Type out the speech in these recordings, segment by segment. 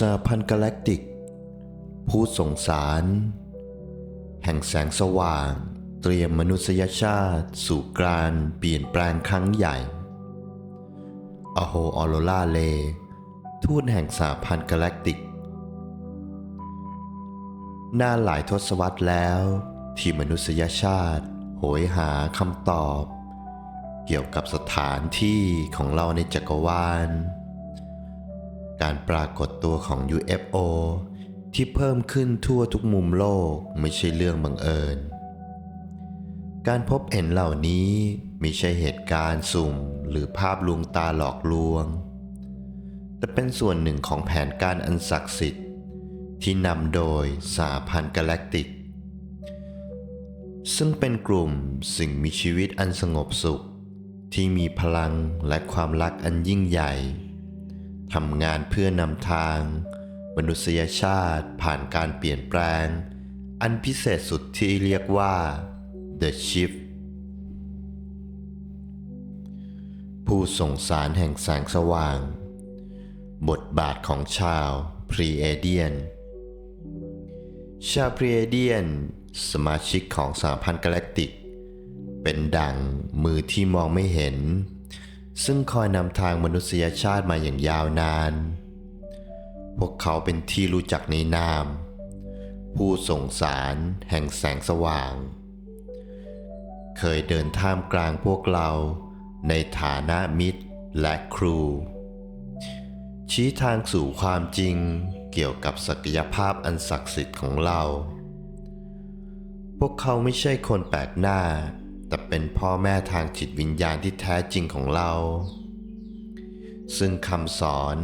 สหพันธ์กาแล็กติก ผู้ส่งสาร แห่งแสงสว่าง เตรียมมนุษยชาติ สู่การเปลี่ยนแปลงครั้งใหญ่อโฮออโรลาเล ทูตแห่งสหพันธ์กาแล็กติก นานหลายทศวรรษแล้วที่มนุษยชาติ โหยหาคำตอบ เกี่ยวกับสถานที่ของเราในจักรวาล การปรากฏตัวของ UFO ที่เพิ่มขึ้นทั่วทุกมุมโลกไม่ใช่เรื่องบังเอิญ การพบเห็นเหล่านี้ไม่ใช่เหตุการณ์สุ่มหรือภาพลวงตาหลอกลวง แต่เป็นส่วนหนึ่งของแผนการอันศักดิ์สิทธิ์ ที่นำโดยสาพันธ์กาแล็กติก ซึ่งเป็นกลุ่มสิ่งมีชีวิตอันสงบสุข ที่มีพลังและความรักอันยิ่งใหญ่ ทำงานเพื่อนำทาง มนุษยชาติผ่านการเปลี่ยนแปลง อันพิเศษสุดที่เรียกว่า The Shift ผู้ส่งสารแห่งแสงสว่าง บทบาทของชาวพรีเอเดียน ชาวพรีเอเดียน สมาชิกของสหพันธ์กาแล็กติก เป็นดังมือที่มองไม่เห็น ซึ่งคอยนำทางมนุษยชาติมาอย่างยาวนาน พวกเขาเป็นที่รู้จักในนาม ผู้ส่งสารแห่งแสงสว่าง เคยเดินท่ามกลางพวกเราในฐานะมิตรและครู ชี้ทางสู่ความจริงเกี่ยวกับศักยภาพอันศักดิ์สิทธิ์ของเรา พวกเขาไม่ใช่คนแปลกหน้า แต่เป็นพ่อแม่ทางจิตวิญญาณที่แท้จริงของเรา ซึ่งคำสอน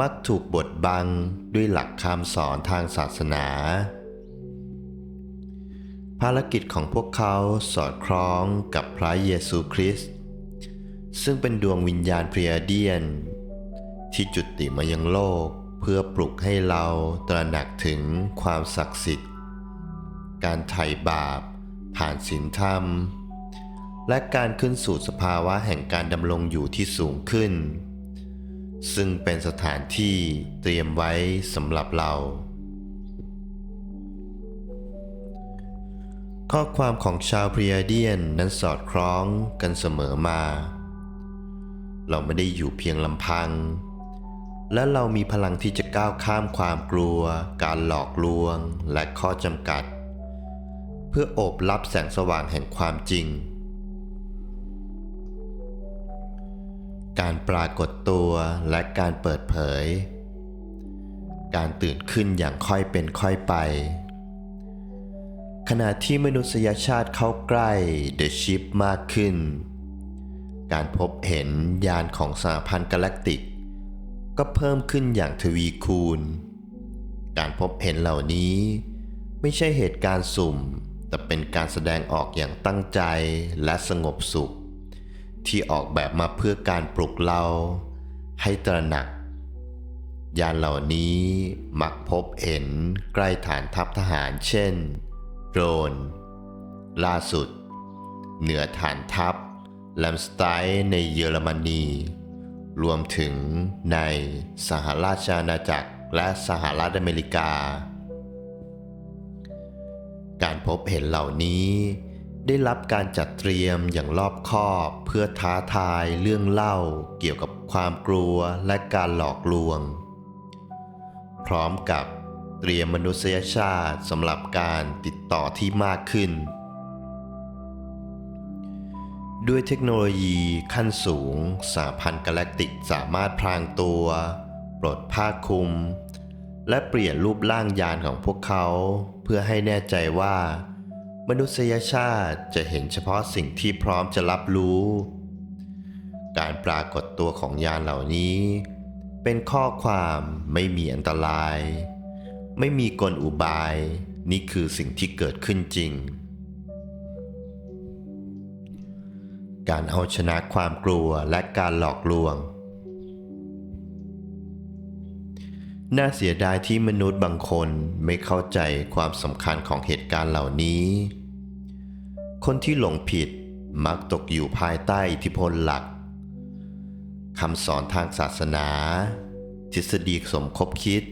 มักถูกบดบังด้วยหลักคำสอนทางศาสนา ภารกิจของพวกเขาสอดคล้องกับพระเยซูคริสต์ซึ่งเป็นดวงวิญญาณเพรียเดียน ที่จุติมายังโลกเพื่อปลุกให้เราตระหนักถึงความศักดิ์สิทธิ์ การไถ่บาปผ่านศีลธรรม และการขึ้นสู่สภาวะแห่งการดำรงอยู่ที่สูงขึ้น ซึ่งเป็นสถานที่เตรียมไว้สำหรับเรา ข้อความของชาวพรียเดียนนั้นสอดคล้องกันเสมอมา เราไม่ได้อยู่เพียงลำพัง และเรามีพลังที่จะก้าวข้ามความกลัว การหลอกลวงและข้อจำกัด เพื่อโอบรับแสงสว่างแห่งความจริง การปรากฏตัวและการเปิดเผย การตื่นขึ้นอย่างค่อยเป็นค่อยไป ขณะที่มนุษยชาติเข้าใกล้เดอะชิปมากขึ้น การพบเห็นยานของสหพันธ์กาแล็กติก ก็เพิ่มขึ้นอย่างทวีคูณ การพบเห็นเหล่านี้ ไม่ใช่เหตุการณ์สุ่ม แต่เป็นการแสดงออกอย่างตั้งใจและสงบสุข ที่ออกแบบมาเพื่อการปลุกเรา ให้ตระหนัก ยานเหล่านี้มักพบเห็นใกล้ฐานทัพทหารเช่น โดรน ล่าสุด เหนือฐานทัพแลมสไตน์ในเยอรมนี รวมถึงในสหราชอาณาจักรและสหรัฐอเมริกา การพบเห็นเหล่านี้ ได้รับการจัดเตรียมอย่างรอบคอบเพื่อท้าทายเรื่องเล่าเกี่ยวกับความกลัวและการหลอกลวง พร้อมกับเตรียมมนุษยชาติสำหรับการติดต่อที่มากขึ้น ด้วยเทคโนโลยีขั้นสูงสาพันธ์กาแล็กติกสามารถพรางตัว ปลดผ้าคลุม และเปลี่ยนรูปร่างยานของพวกเขา เพื่อให้แน่ใจว่า มนุษยชาติจะเห็นเฉพาะสิ่งที่พร้อมจะรับรู้ การปรากฏตัวของยานเหล่านี้ เป็นข้อความไม่มีอันตราย ไม่มีกลอุบาย นี่คือสิ่งที่เกิดขึ้นจริง การเอาชนะความกลัวและการหลอกลวง น่าเสียดายที่มนุษย์บางคนไม่เข้าใจความสำคัญของเหตุการณ์เหล่านี้ คนที่หลงผิดมักตกอยู่ภายใต้อิทธิพลหลักคำสอนทางศาสนา ทฤษฎีสมคบคิด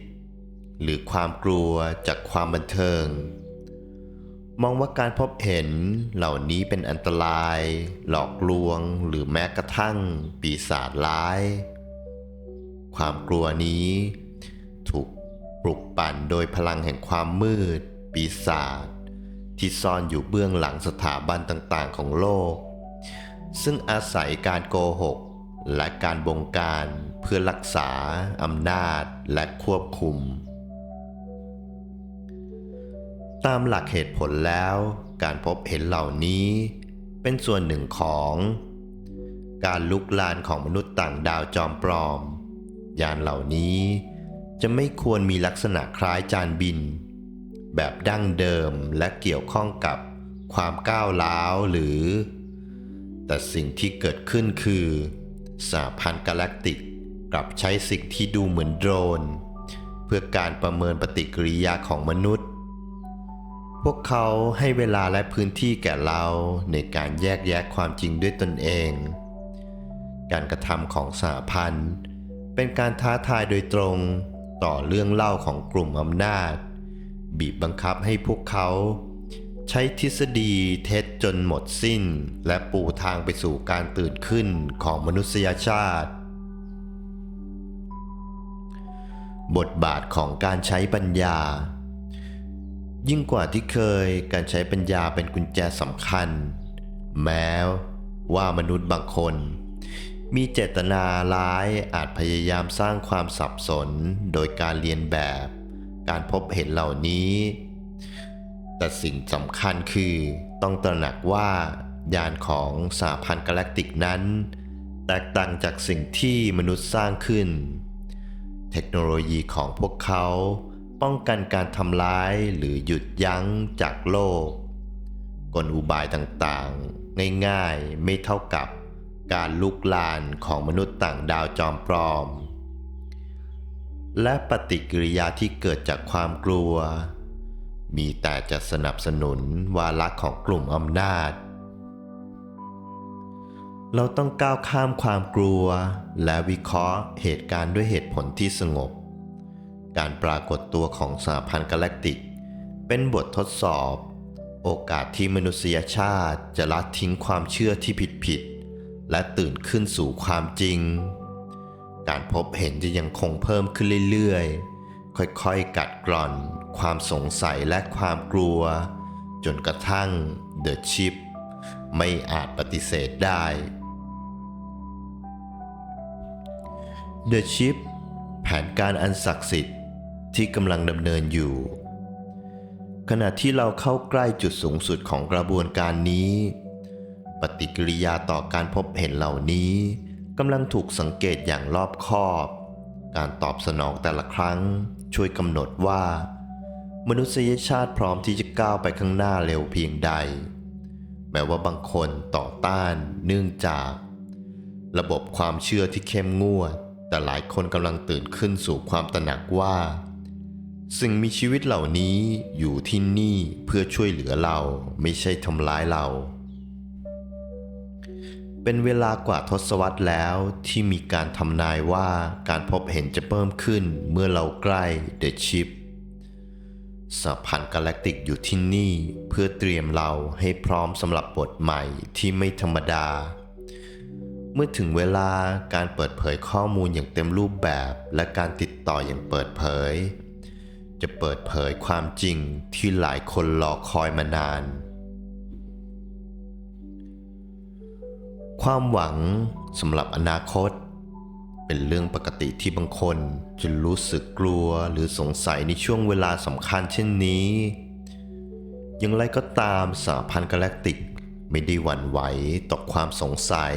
หรือความกลัวจากความบันเทิง มองว่าการพบเห็นเหล่านี้เป็นอันตราย หลอกลวงหรือแม้กระทั่ง ปีศาจร้าย ความกลัวนี้ ถูกปลุกปั่นโดยพลังแห่งความมืด ปีศาจที่ซ่อนอยู่เบื้องหลังสถาบันต่างๆของโลก ซึ่งอาศัยการโกหก และการบงการเพื่อรักษาอำนาจและควบคุม ตามหลักเหตุผลแล้วการพบเห็นเหล่านี้เป็นส่วนหนึ่งของ การลุกลานของมนุษย์ต่างดาวจอมปลอม ยานเหล่านี้ จะไม่ควรมีลักษณะคล้ายจานบิน แบบดั้งเดิมและเกี่ยวข้องกับความก้าวร้าวหรือ แต่สิ่งที่เกิดขึ้นคือสหพันธ์กาแล็กติกกลับใช้สิ่งที่ดูเหมือนโดรน เพื่อการประเมินปฏิกิริยาของมนุษย์ พวกเขาให้เวลาและพื้นที่แก่เราในการแยกแยะความจริงด้วยตนเอง การกระทำของสหพันธ์เป็นการท้าทายโดยตรง ต่อเรื่องเล่าของกลุ่มอำนาจ บีบบังคับให้พวกเขา ใช้ทฤษฎีเท็จจนหมดสิ้น และปูทางไปสู่การตื่นขึ้นของมนุษยชาติ บทบาทของการใช้ปัญญา ยิ่งกว่าที่เคยการใช้ปัญญาเป็นกุญแจสำคัญ แม้ว่ามนุษย์บางคน มีเจตนาร้ายอาจพยายามสร้างความสับสนโดยการเรียนแบบ การพบเห็นเหล่านี้ แต่สิ่งสำคัญคือต้องตระหนักว่ายานของสหพันธ์กาแล็กติกนั้น แตกต่างจากสิ่งที่มนุษย์สร้างขึ้น เทคโนโลยีของพวกเขาป้องกันการทำร้ายหรือหยุดยั้งจากโลก กลอุบายต่างๆ ง่ายๆ ไม่เท่ากับ การลุกลานของมนุษย์ต่างดาวจอมปลอม และปฏิกิริยาที่เกิดจากความกลัว มีแต่จะสนับสนุนวาระของกลุ่มอำนาจ เราต้องก้าวข้ามความกลัว และวิเคราะห์เหตุการณ์ด้วยเหตุผลที่สงบ การปรากฏตัวของสหพันธ์กาแล็กติก เป็นบททดสอบ โอกาสที่มนุษยชาติจะละทิ้งความเชื่อที่ผิดๆ และตื่นขึ้นสู่ความจริง การพบเห็นจะยังคงเพิ่มขึ้นเรื่อยๆ ค่อยๆ กัดกร่อน ความสงสัยและความกลัว จนกระทั่งเดอะชิปไม่อาจปฏิเสธได้ The Chip แผนการอันศักดิ์สิทธิ์ที่กำลังดำเนินอยู่ ขณะที่เราเข้าใกล้จุดสูงสุดของกระบวนการนี้ ปฏิกิริยาต่อการพบเห็นเหล่านี้กำลังถูกสังเกตอย่างรอบคอบ การตอบสนองแต่ละครั้งช่วยกำหนดว่า มนุษยชาติพร้อมที่จะก้าวไปข้างหน้าเร็วเพียงใด แม้ว่าบางคนต่อต้านเนื่องจาก ระบบความเชื่อที่เข้มงวด แต่หลายคนกำลังตื่นขึ้นสู่ความตระหนักว่า สิ่งมีชีวิตเหล่านี้อยู่ที่นี่เพื่อช่วยเหลือเราไม่ใช่ทำร้ายเรา เป็นเวลากว่าทศวรรษแล้วที่มีการทำนายว่าการพบเห็นจะเพิ่มขึ้นเมื่อเราใกล้เดอะชิปสหพันธ์กาแล็กติกอยู่ที่นี่เพื่อเตรียมเราให้พร้อมสำหรับบทใหม่ที่ไม่ธรรมดา เมื่อถึงเวลาการเปิดเผยข้อมูลอย่างเต็มรูปแบบและการติดต่ออย่างเปิดเผย จะเปิดเผยความจริงที่หลายคนรอคอยมานาน ความหวังสำหรับอนาคต เป็นเรื่องปกติที่บางคนจะรู้สึกกลัวหรือสงสัยในช่วงเวลาสำคัญเช่นนี้ อย่างไรก็ตามสหพันธ์กาแล็กติกไม่ได้หวั่นไหวต่อความสงสัย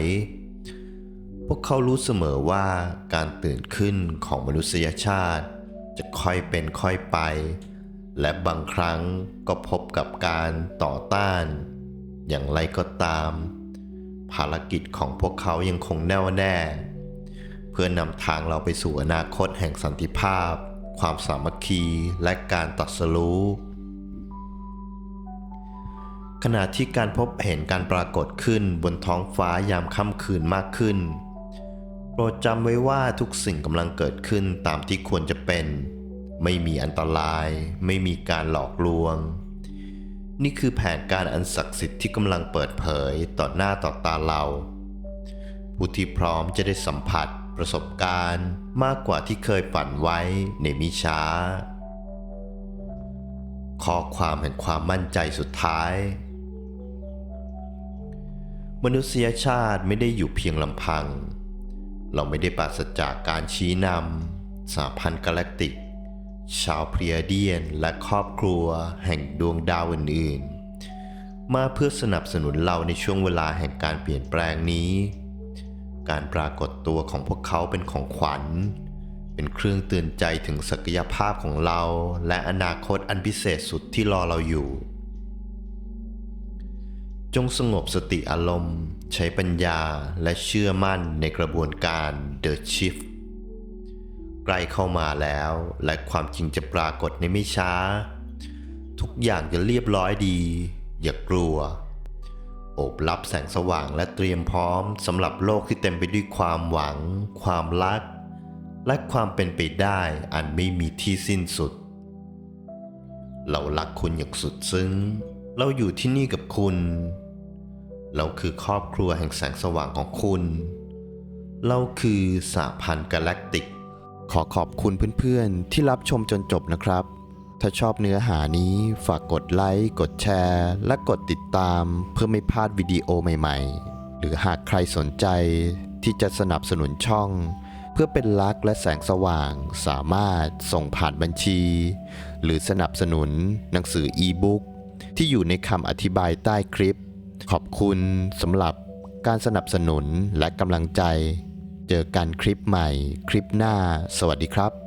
พวกเขารู้เสมอว่าการตื่นขึ้นของมนุษยชาติ จะค่อยเป็นค่อยไป และบางครั้งก็พบกับการต่อต้าน อย่างไรก็ตาม ภารกิจของพวกเขายังคงแน่วแน่ เพื่อนำทางเราไปสู่อนาคตแห่งสันติภาพ ความสามัคคีและการตรัสรู้ขณะที่การพบเห็นการปรากฏขึ้นบนท้องฟ้ายามค่ำคืนมากขึ้น โปรดจำไว้ว่าทุกสิ่งกำลังเกิดขึ้นตามที่ควรจะเป็น ไม่มีอันตราย ไม่มีการหลอกลวง นี่คือแผนการอันศักดิ์สิทธิ์ที่กำลังเปิดเผยต่อหน้าต่อตาเรา ผู้ที่พร้อมจะได้สัมผัสประสบการณ์มากกว่าที่เคยฝันไว้ในมิช้า ข้อความแห่งความมั่นใจสุดท้าย มนุษยชาติไม่ได้อยู่เพียงลำพัง เราไม่ได้ปราศจากการชี้นำสาพันธ์กาแล็กติก ชาวเพียเดียนและครอบครัวแห่งดวงดาวอื่นๆ มาเพื่อสนับสนุนเราในช่วงเวลาแห่งการเปลี่ยนแปลงนี้ การปรากฏตัวของพวกเขาเป็นของขวัญ เป็นเครื่องเตือนใจถึงศักยภาพของเราและอนาคตอันพิเศษสุดที่รอเราอยู่ จงสงบสติอารมณ์ ใช้ปัญญาและเชื่อมั่นในกระบวนการ The Shift ใกล้เข้ามาแล้ว และความจริงจะปรากฏในไม่ช้า ทุกอย่างจะเรียบร้อยดี อย่ากลัว โอบรับแสงสว่างและเตรียมพร้อมสำหรับโลกที่เต็มไปด้วยความหวัง ความรัก และความเป็นไปได้อันไม่มีที่สิ้นสุด เรารักคุณอย่างสุดซึ้ง เราอยู่ที่นี่กับคุณ เราคือครอบครัวแห่งแสงสว่างของคุณ เราคือสาพันธ์กาแล็กติก ขอขอบคุณเพื่อนๆ ที่รับชมจนจบนะครับ ถ้าชอบเนื้อหานี้ฝากกดไลค์ กดแชร์ และกดติดตามเพื่อไม่พลาดวิดีโอใหม่ๆ หรือหากใครสนใจที่จะสนับสนุนช่อง เพื่อเป็นลักษณ์และแสงสว่าง สามารถส่งผ่านบัญชี หรือสนับสนุนหนังสืออีบุ๊กที่อยู่ในคำอธิบายใต้คลิป ขอบคุณสำหรับการสนับสนุนและกำลังใจ เจอกันคลิปใหม่ คลิปหน้า สวัสดีครับ